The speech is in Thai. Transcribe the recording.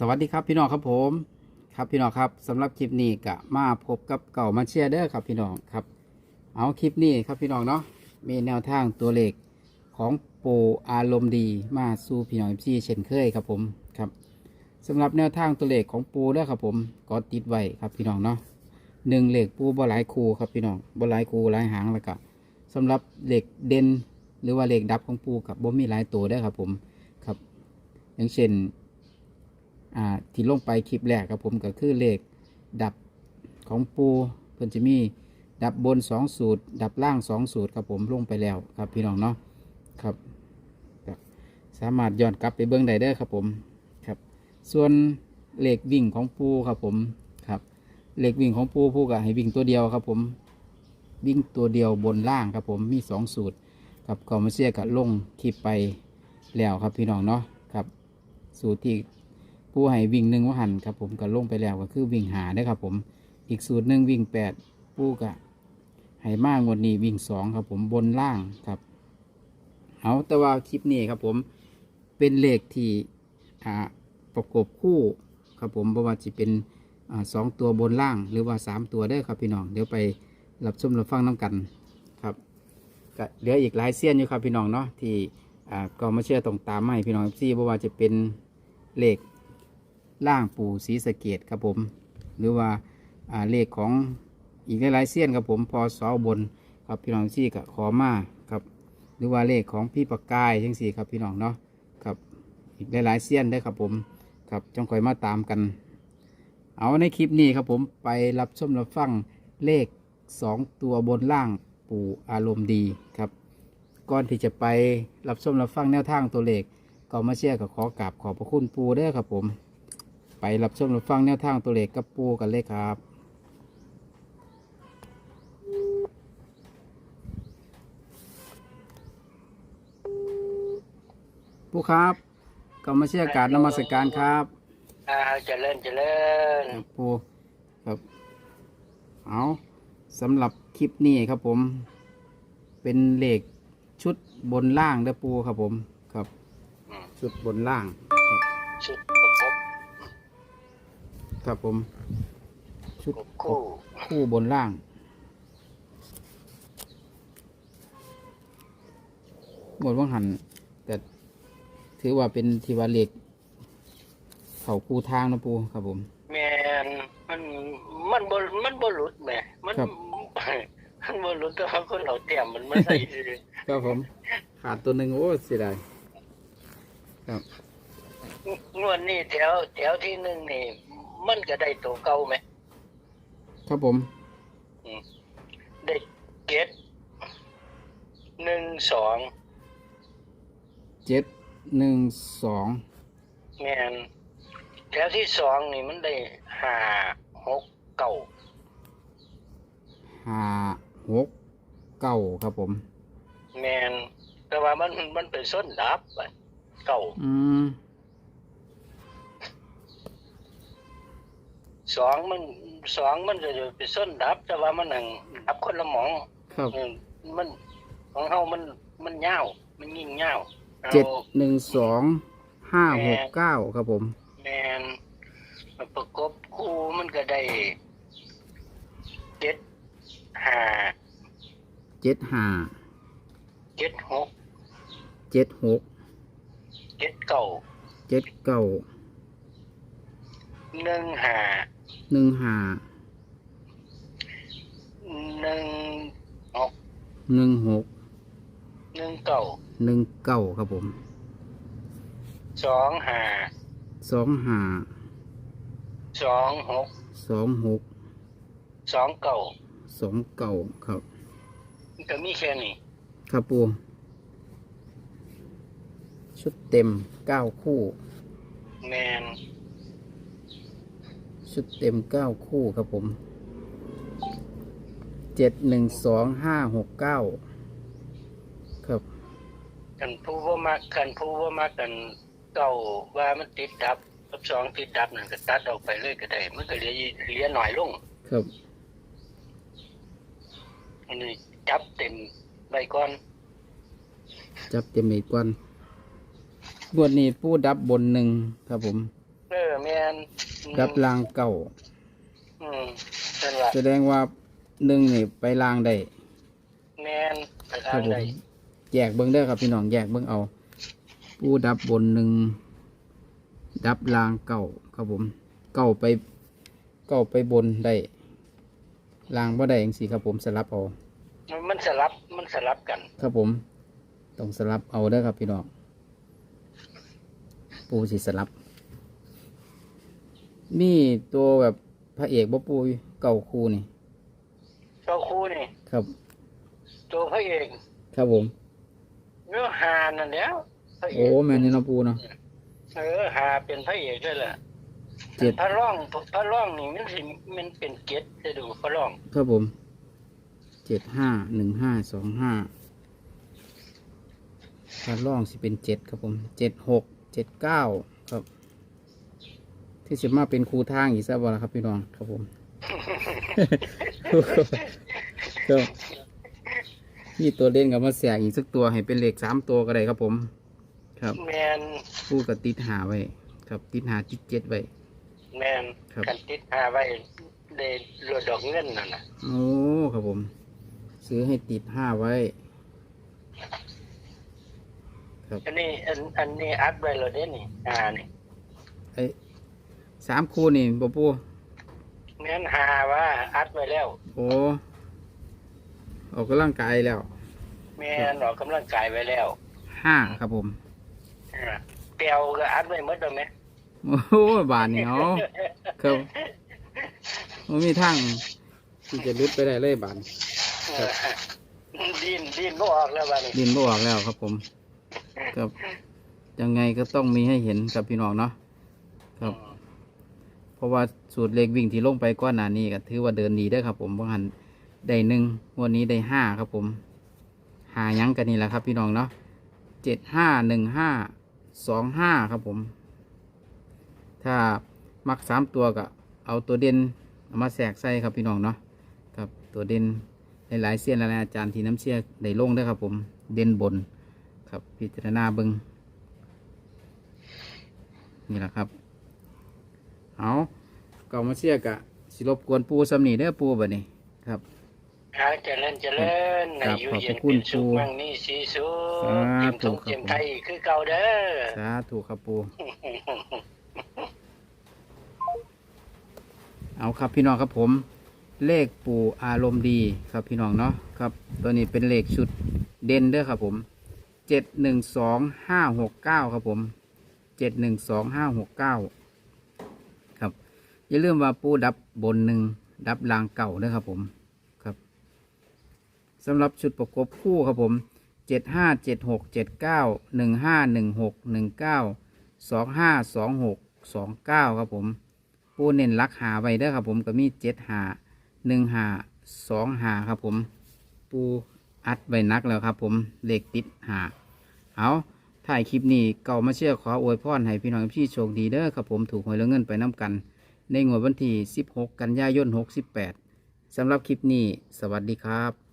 สวัสดีครับพี่น้องครับผม ครับพี่น้องครับสำหรับคลิปนี้ก็มาพบกับเก่ามาเชียร์เด้อครับพี่น้องครับ เอาคลิปนี้ครับพี่น้องเนาะมีแนวทางตัวเลขของปูอารมณ์ดีมาสู่พี่น้องพี่เช่นเคยครับผมครับสำหรับแนวทางตัวเลขของปูเด้อครับผมก็ติดไว้ครับพี่น้องเนาะหนึ่งเลขปูบ่หลายคูครับพี่น้องบ่หลายคูลายหางแล้วก็สำหรับเลขเด่นหรือว่าเลขดับของปูกับบ่มีหลายตัวเด้อครับผมครับ อย่างเช่น ที่ลงไปคลิปแรกครับผมก็คือเลขดับของปูเพิ่นจะมีดับบน 2 สูตร ดับล่าง 2 สูตรครับผมลงไปแล้วครับพี่น้องเนาะครับ สามารถย้อนกลับไปเบื้องใดได้อครับผมครับ ส่วนเลขวิ่งของปูครับผมครับเลขวิ่งของปูปูก็ให้วิ่งตัวเดียวครับผมวิ่งตัวเดียวบนล่างครับผมมี 2 สูตรครับก็มาเชียกับลงคลิปไปแล้วครับพี่น้องเนาะครับสูตรที่ ผู้ให้วิ่งหนึ่งว่าหันครับผมก็ลงไปแล้วก็คือวิ่งหาได้ครับผม อีกสูตรหนึ่งวิ่งแปดผู้ก็ให้มากงวดนี้วิ่งสองครับผมบนล่างครับเอาแต่ว่าคลิปนี้ครับผมเป็นเลขที่ประกบคู่ครับผมเพราะว่าจะเป็นอสองตัวบนล่างหรือว่าสามตัวได้ครับพี่น้องเดี๋ยวไปรับชมรับฟังน้ำกันครับก็เหลืออีกหลายเสี้ยนอยู่ครับพี่น้องเนาะที่ก็มาเชื่อตรงตามมาให้พี่น้องซี่เพราะว่าจะเป็นเลข ล่างปู่ศรีสะเกดครับผม หรือว่าเลขของอีกหลายๆเสี้ยนครับผมพอสอบนครับพี่น้องซี่กับขอมาครับ หรือว่าเลขของพี่ปากกายทั้งสี่ครับพี่น้องเนาะครับอีกหลายๆเสี้ยนได้ครับผมครับจงคอยมาตามกัน เอาในคลิปนี้ครับผมไปรับชมรับฟังเลขสองตัวบนล่างปู่อารมณ์ดีครับก่อนที่จะไปรับชมรับฟังแนวทางตัวเลขก็มาเชื่อกับขอกราบขอบพระคุณปูเด้อครับผม ไปรับชมรับฟังแนวทางตัวเลขกับปูกันเลยครับ ปูครับก็มาเชื่อการนมัสการครับอ่าเจริญเจริญครับปูครับ เอาสำหรับคลิปนี้ครับผม เป็นเลขชุดบนล่างเด้อปูครับผม ครับอืมชุดบนล่าง ชุดประกบ ครับผม ชุดคู่ คู่บนล่าง หมดว่างหันแต่ถือว่าเป็นทีวาเล็กเขาคูทางนะปูครับผม แมนมันมันบ่มันบ่หลุดแหมมันครับ มันบ่หลุดแต่ว่าคนเราเตรียมมันมาใส่ซื่อครับผม ขาดตัวหนึ่งโอ้เสียดายครับงวดนี้แถวแถวที่หนึ่งนี่ มันก็ได้ตัวเก่าไหม ครับผมได้เจ็ดหนึ่งสองเจ็ดหนึ่งสองแมนแถวที่สองนี่มันได้ห้าหกเก้าห้าหกเก้าครับผม แมนแต่ว่ามันมันเป็นส้นดับอะเก่าอืม สองมันสองมันจะเป็นส้นดับ แต่ว่ามันหังดับคนละหมองครับเออมันของเฮามันมันยาวมันยิ่งยาวอาเจ็ดหนึ่งสองห้าหกเก้าครับผมแมนประกบคู่มันก็ได้เจ็ดห้าเจ็ดห้าเจ็ดหกเจ็ดหกเจ็ดเก้าเจ็ดเก้าหนึ่งห้า หนึ่งห้าหนึ่งหกหนึ่งหกหนึ่งเก้าหนึ่งเก้าครับผมสองห้าสองห้าสองหกสองหกสองเก้าสองเก้าครับก็มีแค่นี้ครับปูชุดเต็มเก้าคู่ แมน ชุดเต็มเก้าคู่ครับผมเจ็ดหนึ่งสองห้าหกเก้าครับกันผู้ว่ามักกันผู้ว่ามักกันเก่าว่ามันติดดับกับสองติดดับนั่นก็ตัดออกไปเลยก็ได้มันก็เหลือเหลือหน่อยลงครับอันนี้จับเต็มใบก่อน จับเต็มอีกวันบวดนี้ปูดับบนหนึ่งครับผม เออแม่น ดับรางเก่า อืมนั่นล่ะแสดงว่าหนึ่งนี่ไปรางได้แม่นไปคทารับงผใดมแยกเบิ้งได้อครับพี่น้องแยกเบิ้งเอาปูดับบนหนึ่งดับรางเก่าครับผม เก่าไปเก่าไปบนได้รางบ่ได้เองสิครับผมสลับเอามันสลับมันสลับกัน ครับผม ต้องสลับเอาเด้อครับพี่น้องปูสิสลับ มีตัวแบบพระเอกบ่ปูเก่าคูนี่ เจ้าคู่นี่ ครับ ตัวพระเอกครับผม เนื้อหานั่นแหล้วพระเอโอ้กแม่นนี่เนาะปูเนาะ เออหาเป็นพระเอกด้วยแหละเจ็ด พระร่องพระร่องนี่มันสิมันเป็นเกตจะดูพระร่องครับผมเจ็ดห้าหนึ่งห้าสองห้าถ้าล่องสิเป็นเจ็ดครับผมเจ็ดหกเจ็ดเก้าครับ ที่จะมาเป็นครูทางอีกซะบ่ละครับพี่น้องครับผมครับนี่ตัวเล่นกับมาแสกอีกสักตัวให้เป็นเลขสามตัวก็ได้ครับผม ครับแมนผู้กับติดหาไว้ ครับติดหาติดเจ็ดไว้แมนครับกันติดหาไว้ได้รวดดอกเงินนั่นน่ะโอ้ครับผม ซื้อให้ติดห้าไว้ ครับอันนี้อันอันนี้อัดไว้แล้วเด้นี่อ่านี่ไอ้ สามคู่นี่บ่ปูแม่นหาว่าอัดไว้แล้วโอ้ออกกำลังกายแล้วแม่นออกกำลังกายไว้แล้วห้าครับผมอ่าเปียวก็อัดไว้หมดแล้วไหมโอ้โหบานเหนียวครับมันมีทางที่จะลุดไปได้เลยบานครับเออดินดินก็ออกแล้วบ้านี้ดินบ่ออกแล้วครับผมครับยังไงก็ต้องมีให้เห็นกับพี่น้องเนาะครับ เพราะว่าสูตรเลขวิ่งที่ลงไปก้อนหนานี้ก็ถือว่าเดินดีได้ครับ ผมบางหันได้หนึ่งวันนี้ได้ห้าครับผมหายังกันนี่แหละครับ พี่น้องเนาะเจ็ดห้าหนึ่งห้าสองห้าครับผม ถ้ามักสามตัวก็เอาตัวเด่นเอามาแสกใส่ครับพี่น้องเนาะครับตัวเด่นหลายๆเสี้ยนหลายอาจารย์ที่น้ำเชี่ยได้ลงได้ครับผมเด่นบนครับพิจารณาเบิงนี่แหละครับ เอาเก่ามาเชียกะสิรบกวนปูสำนีเด้อปูแบบนี้ครับหาเจริญเจริญในครับอยู่ขอบพระเย็นคุเป็ณนสุขครูมั่งนี่สีสุสาขธุจิมทงครับจิมไทยคือเก่าเด้อสาธุครับปูเอาครับพี่น้องครับผม เลขปูอารมณ์ดีครับพี่น้องเนาะครับ ตัวนี้เป็นเลขชุดเด่นเด้อครับผมเจ็ดหนึ่งสองห้าหกเก้าครับผมเจ็ดหนึ่งสองห้าหกเก้าครับ อย่าลืมว่าปูดับบนหนึ่งดับลางเก่าเด้อครับผมครับสำหรับชุดประกบคู่ครับผมเจ็ดห้าเจ็ดหกเจ็ดเก้าหนึ่งห้าหนึ่งหกหนึ่งเก้าสองห้าสองหกสองเก้าครับผมปูเน้นรักหาไว้เด้อครับผมก็มีเจ็ดหาหนึ่งหาสองหาครับผมปูอัดไว้นักแล้วครับผมเลขติดหาเอาถ่ายคลิปนี้เก่ามาเชื่อขออวยพรให้พี่น้องพี่โชคดีเด้อครับผมถูกหวยแล้วเงินไปน้ำกัน ในงวดวันที่ 16 กันยายน 68สำหรับคลิปนี้ สวัสดีครับ